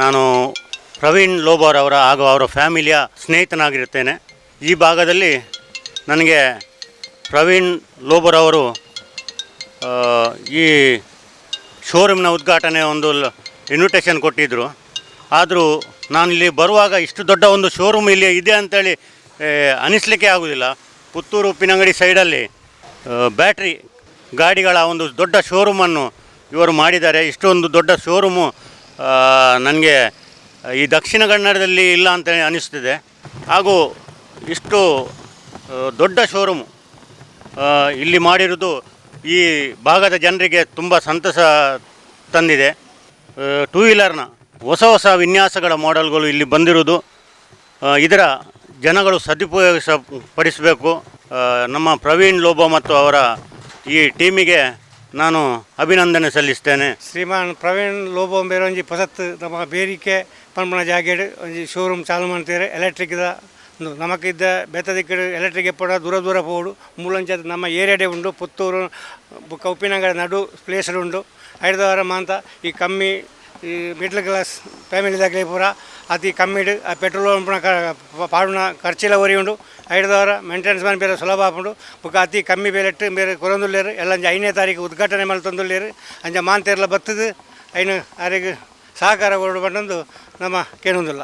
ನಾನು ಪ್ರವೀಣ್ ಲೋಬಾರ್ ಅವರ ಹಾಗೂ ಅವರ ಫ್ಯಾಮಿಲಿಯ ಸ್ನೇಹಿತನಾಗಿರುತ್ತೇನೆ. ಈ ಭಾಗದಲ್ಲಿ ನನಗೆ ಪ್ರವೀಣ್ ಲೋಬರ್ ಅವರು ಈ ಶೋರೂಮ್ನ ಉದ್ಘಾಟನೆ ಒಂದು ಇನ್ವಿಟೇಷನ್ ಕೊಟ್ಟಿದ್ದರು ಆದರೂ ನಾನು ಇಲ್ಲಿ ಬರುವಾಗ ಇಷ್ಟು ದೊಡ್ಡ ಒಂದು ಶೋರೂಮ್ ಇಲ್ಲಿ ಇದೆ ಅಂತೇಳಿ ಅನಿಸ್ಲಿಕ್ಕೆ ಆಗೋದಿಲ್ಲ. ಪುತ್ತೂರು ಉಪ್ಪಿನಂಗಡಿ ಸೈಡಲ್ಲಿ ಬ್ಯಾಟ್ರಿ ಗಾಡಿಗಳ ಒಂದು ದೊಡ್ಡ ಶೋರೂಮನ್ನು ಇವರು ಮಾಡಿದ್ದಾರೆ. ಇಷ್ಟೊಂದು ದೊಡ್ಡ ಶೋರೂಮು ನನಗೆ ಈ ದಕ್ಷಿಣ ಕನ್ನಡದಲ್ಲಿ ಇಲ್ಲ ಅಂತ ಅನಿಸ್ತಿದೆ. ಹಾಗೂ ಇಷ್ಟು ದೊಡ್ಡ ಶೋರೂಮು ಇಲ್ಲಿ ಮಾಡಿರೋದು ಈ ಭಾಗದ ಜನರಿಗೆ ತುಂಬ ಸಂತಸ ತಂದಿದೆ. ಟೂ ವೀಲರ್ನ ಹೊಸ ಹೊಸ ವಿನ್ಯಾಸಗಳ ಮಾಡೆಲ್ಗಳು ಇಲ್ಲಿ ಬಂದಿರೋದು ಇದರ ಜನಗಳು ಸದುಪಯೋಗ ಪಡಿಸಬೇಕು ನಮ್ಮ ಪ್ರವೀಣ್ ಲೋಬೋ ಮತ್ತು ಅವರ ಈ ಟೀಮಿಗೆ ನಾನು ಅಭಿನಂದನೆ ಸಲ್ಲಿಸ್ತೇನೆ. ಶ್ರೀಮಾನ್ ಪ್ರವೀಣ್ ಲೋಬೋ ಬೇರೆ ಒಂಜಿ ಪಸತ್ ನಮ್ಮ ಬೇರಿಕೆ ಪನ್ಪುನ ಜಾಗೆಡ್ ಒಂಜಿ ಶೋರೂಮ್ ಚಾಲು ಮಾಡ್ತಾರೆ ಎಲೆಕ್ಟ್ರಿಕ್ದ ಒಂದು ನಮಕಿದ್ದ ಬೆತ್ತದಿಕ್ಕ ಎಲೆಕ್ಟ್ರಿಕ್ ಎಪ್ಪಡ ದೂರ ದೂರ ಪೋಡು. ಮೂಲಂಚ ನಮ್ಮ ಏರಿಯಾಡೆ ಉಂಡು. ಪುತ್ತೂರು ಬೊಕ್ಕ ಉಪ್ಪಿನಂಗಡ ನಡು ಪ್ಲೇಸ್ ಉಂಡು. ಐದವಾರ ಮಾಂತ ಈ ಕಮ್ಮಿ ಈ ಮಿಡ್ಲ್ ಕ್ಲಾಸ್ ಫ್ಯಾಮಿಲಿದಾಗಲಿ ಪೂರ, ಅತಿ ಕಮ್ಮಿ ಪೆಟ್ರೋಲ್ ಪಾಡುನ ಖರ್ಚಿಲ್ಲ ಒರಿ ಉಂಡು ಐಡದವರ ಮೇಂಟೆನೆನ್ಸ್ ಮಾಡಿ ಬೇರೆ ಸುಲಭ ಆಪುಂಡು. ಬೊಕ್ಕ ಅತಿ ಕಮ್ಮಿ ಬೇಲೆಟ್ಟು ಬೇರೆ ಕೊರೊಂದುಲ್ಲೇರು, ಎಲ್ಲ ಅಂಜೆ ಐದನೇ ತಾರೀಕು ಉದ್ಘಾಟನೆ ಮಾಡಿ ತಂದುಲ್ಲೇರು, ಅಂಜ ಮಾಂತೆರ್ಲ ಬತ್ತದು, ಐನು, ಆರಿಗೆ ಸಹಕಾರ ಕೊಡು ಬಂದು ನಮ್ಮ ಕೇಳೊಂದಿಲ್ಲ.